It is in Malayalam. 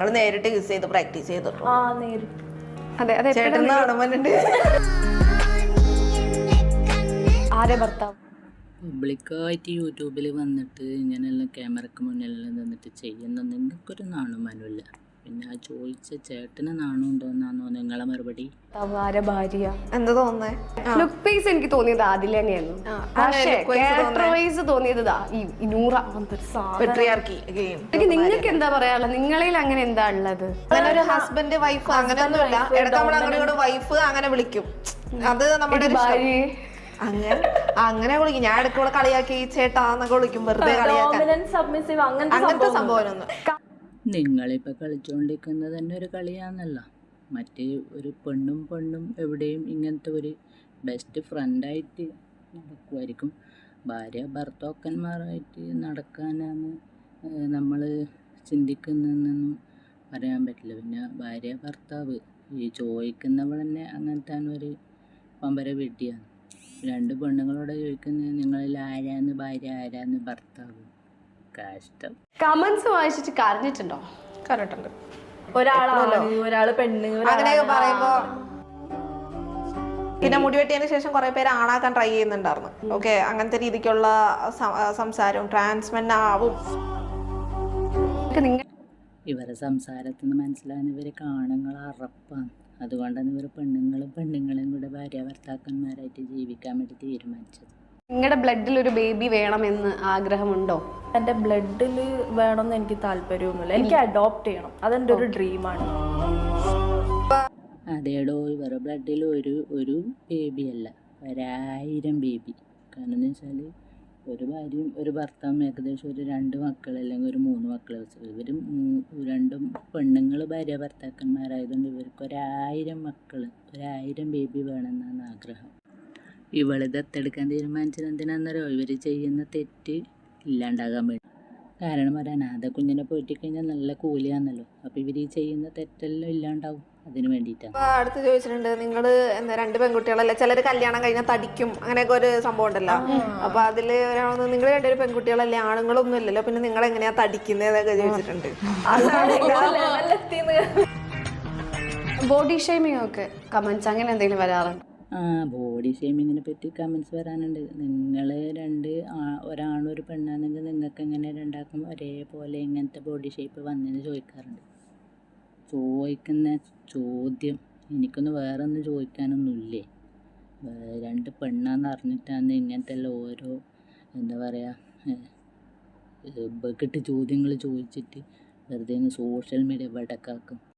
ഞങ്ങൾ നേരിട്ട് യൂസ് ചെയ്ത് പ്രാക്ടീസ് ചെയ്തിട്ടുണ്ട് അതെ അതെ ചേട്ടൻ കാണുമ്പോണ്ട് ആരെ ഭർത്താവ്? പബ്ലിക്കായിട്ട് യൂട്യൂബിൽ വന്നിട്ട് ഇങ്ങനെയെല്ലാം ക്യാമറക്ക് മുന്നിൽ നിന്നിട്ട് ചെയ്യുന്ന നിങ്ങൾക്കൊരു നാണുമാനുമില്ല പിന്നെ ആ ചോദിച്ച ചേട്ടന് നാണുണ്ടോന്നാണോ നിങ്ങളെ മറുപടി? ഭാര്യ. എന്താ ലുക്ക് എനിക്ക് തോന്നിയത് അതിൽ തന്നെയായിരുന്നു. ആ, പക്ഷേ അങ്ങനെ ക്യാരക്ടർ വൈസ് തോന്നിയത് ദാ ഈ നൂറ. പെട്രിയാർക്കി എനിക്ക് നിങ്ങൾക്ക് എന്താ പറയാനുള്ളത്? നിങ്ങളിൽ അങ്ങനെ എന്താ ഉള്ളത്? അങ്ങനെ ഒരു ഹസ്ബൻഡ് വൈഫ് അങ്ങനെയൊന്നുമില്ല ഇടയ്ക്ക് നമ്മൾ അങ്ങോട്ട് വൈഫ് അങ്ങനെ വിളിക്കും. അത് നമ്മുടെ ഭാര്യ അങ്ങനെ അങ്ങനെ വിളിക്കും. ഞാൻ ഇടയ്ക്ക് കളിയാക്കി ചേട്ടാന്നൊക്കെ വിളിക്കും. വെറുതെ കളിയാക്കാൻ. അങ്ങനത്തെ സംഭവം സംഭവമൊന്നും നിങ്ങളിപ്പോൾ കളിച്ചുകൊണ്ടിരിക്കുന്നത് തന്നെ ഒരു കളിയാണെന്നല്ല മറ്റേ ഒരു പെണ്ണും പെണ്ണും എവിടെയും ഇങ്ങനത്തെ ഒരു ബെസ്റ്റ് ഫ്രണ്ടായിട്ട് നടക്കുമായിരിക്കും ഭാര്യ ഭർത്താക്കന്മാരായിട്ട് നടക്കാനാണ് നമ്മൾ ചിന്തിക്കുന്നതെന്നൊന്നും പറയാൻ പറ്റില്ല. പിന്നെ ഭാര്യ ഭർത്താവ് ഈ ചോദിക്കുന്നവൾ തന്നെ അങ്ങനത്തെ ഒരു പമ്പര വെട്ടിയാണ്. രണ്ട് പെണ്ണുങ്ങളോട് ചോദിക്കുന്നത് നിങ്ങളിൽ ആരാന്ന് ഭാര്യ ആരാന്ന് ഭർത്താവ്? കഷ്ടം. കമന്റ്സ് വായിച്ചിട്ട് കരഞ്ഞിട്ടുണ്ടോ? കണ്ടിട്ടുണ്ട് ഒരാളാണ് ഒരാൾ പെണ്ണ് അങ്ങനെയൊക്കെ പറയുമ്പോ പിന്നെ മുടി വെട്ടിയതിന് ശേഷം കുറെ പേര് ആണാക്കാൻ ട്രൈ ചെയ്യുന്നുണ്ടായിരുന്നു. ഓക്കെ അങ്ങനത്തെ രീതിക്കുള്ള സംസാരവും ട്രാൻസ്മെൻ ആവും. ഇവരെ സംസാരത്തിൽ നിന്ന് മനസ്സിലാകുന്ന ഇവർ കാണുങ്ങൾ അറപ്പാണ്. അതുകൊണ്ടാണ് ഇവർ പെണ്ണുങ്ങളും പെണ്ണുങ്ങളും കൂടെ ഭാര്യ ഭർത്താക്കന്മാരായിട്ട് ജീവിക്കാൻ വേണ്ടി തീരുമാനിച്ചത്. നിങ്ങളുടെ ബ്ലഡിൽ ഒരു ബേബി വേണമെന്ന് ആഗ്രഹമുണ്ടോ? എന്റെ ബ്ലഡിൽ വേണമെന്ന് എനിക്ക് താല്പര്യമൊന്നുമില്ല. എനിക്ക് അഡോപ്റ്റ് ചെയ്യണം. അതെന്റെ ഒരു ഡ്രീമാണ് അതേടോ ഇവരുടെ ബ്ലഡിൽ ഒരു ഒരു ബേബി അല്ല. ഒരായിരം ബേബി കാരണം എന്ന് വെച്ചാൽ ഒരു ഭാര്യയും ഒരു ഭർത്താവും ഏകദേശം ഒരു രണ്ട് മക്കൾ അല്ലെങ്കിൽ ഒരു മൂന്ന് മക്കൾ വെച്ച് ഇവർ രണ്ടും പെണ്ണുങ്ങൾ ഭാര്യ ഭർത്താക്കന്മാരായതുകൊണ്ട് ഇവർക്ക് ഒരായിരം മക്കൾ ഒരായിരം ബേബി വേണമെന്നാണ് ആഗ്രഹം. ഇവൾ ദത്തെടുക്കാൻ തീരുമാനിച്ചത് എന്തിനാണെന്നറിയോ ഇവർ ചെയ്യുന്ന തെറ്റ് ഇല്ലാണ്ടാകാൻ വേണ്ടി. കാരണം ഒരു അനാഥ കുഞ്ഞിനെ പോയിട്ട് കഴിഞ്ഞാൽ നല്ല കൂലിയാണല്ലോ അപ്പോൾ ഇവർ ഈ ചെയ്യുന്ന തെറ്റെല്ലാം ഇല്ലാണ്ടാവും അതിന് വേണ്ടിയിട്ടാണ്. അപ്പോൾ അടുത്ത് ചോദിച്ചിട്ടുണ്ട് നിങ്ങൾ എന്താ രണ്ട് പെൺകുട്ടികളല്ലേ? ചിലർ കല്യാണം കഴിഞ്ഞാൽ തടിക്കും അങ്ങനെയൊക്കെ ഒരു സംഭവം ഉണ്ടല്ലോ. അപ്പൊ അതിൽ ഒരാളൊന്ന് നിങ്ങൾ രണ്ടൊരു പെൺകുട്ടികളല്ലേ ആണുങ്ങളൊന്നും ഇല്ലല്ലോ. പിന്നെ നിങ്ങൾ എങ്ങനെയാ തടിക്കുന്നതൊക്കെ ചോദിച്ചിട്ടുണ്ട്. ബോഡി ഷേമിംഗ് ഒക്കെ കമന്റ്സ് അങ്ങനെ എന്തെങ്കിലും വരാറുണ്ട്? ബോഡി ഷേമിങ്ങിനെ പറ്റി കമൻസ് വരാനുണ്ട്. നിങ്ങൾ രണ്ട് ആ- ഒരാണും ഒരു പെണ്ണാണെങ്കിൽ നിങ്ങൾക്ക് എങ്ങനെ രണ്ടാക്കും ഒരേപോലെ ഇങ്ങനത്തെ ബോഡി ഷേപ്പ് വന്നെന്ന് ചോദിക്കാറുണ്ട്. ചോദിക്കുന്ന ചോദ്യം. എനിക്കൊന്ന് വേറെ ഒന്നും ചോദിക്കാനൊന്നുമില്ലേ രണ്ട് പെണ്ണാന്ന് അറിഞ്ഞിട്ടാണ് ഇങ്ങനത്തെ ഓരോ എന്താ പറയുക ബക്കറ്റ് ചോദ്യങ്ങൾ ചോദിച്ചിട്ട് വെറുതെ സോഷ്യൽ മീഡിയ വടക്കാക്കും.